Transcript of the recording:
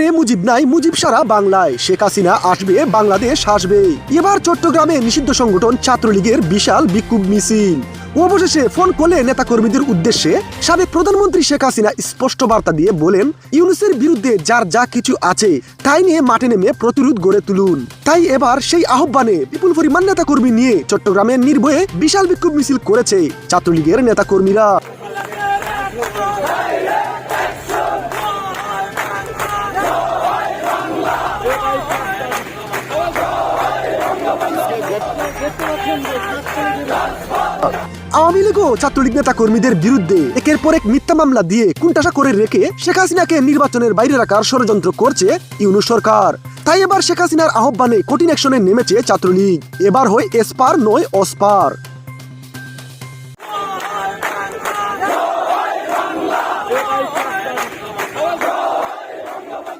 বলে রে মুজিব নাই, মুজিব সারা বাংলায়। শেখ হাসিনা আসবে, বাংলাদেশ আসবে। এবার চট্টগ্রামে নিষিদ্ধ সংগঠন ছাত্রলীগের বিশাল বিক্ষোভ মিছিল। অবশেষে ফোন করলে নেতাকর্মীদের উদ্দেশ্যে সাবেক প্রধানমন্ত্রী শেখ হাসিনা স্পষ্ট বার্তা দিয়ে বলেন, ইউনুসের বিরুদ্ধে যার যা কিছু আছে, তাই নিয়ে মাঠে নেমে প্রতিরোধ গড়ে তুলুন। তাই এবার সেই আহ্বানে বিপুল পরিমাণ নেতা কর্মী নিয়ে চট্টগ্রামে নির্ভয়ে বিশাল বিক্ষোভ মিছিল করেছে ছাত্রলীগের নেতাকর্মীরা। আওয়ামী লীগ ও ছাত্রলীগ নেতা কর্মীদের বিরুদ্ধে একের পর এক মিথ্যা মামলা দিয়ে কুণ্ঠাসা করে রেখে শেখ হাসিনাকে নির্বাচনের বাইরে রাখার ষড়যন্ত্র করছে ইউনু সরকার। তাই এবার শেখ হাসিনার আহ্বানে কঠিন অ্যাকশনে নেমেছে ছাত্রলীগ। এবার হয় এসপার নয় অসপার।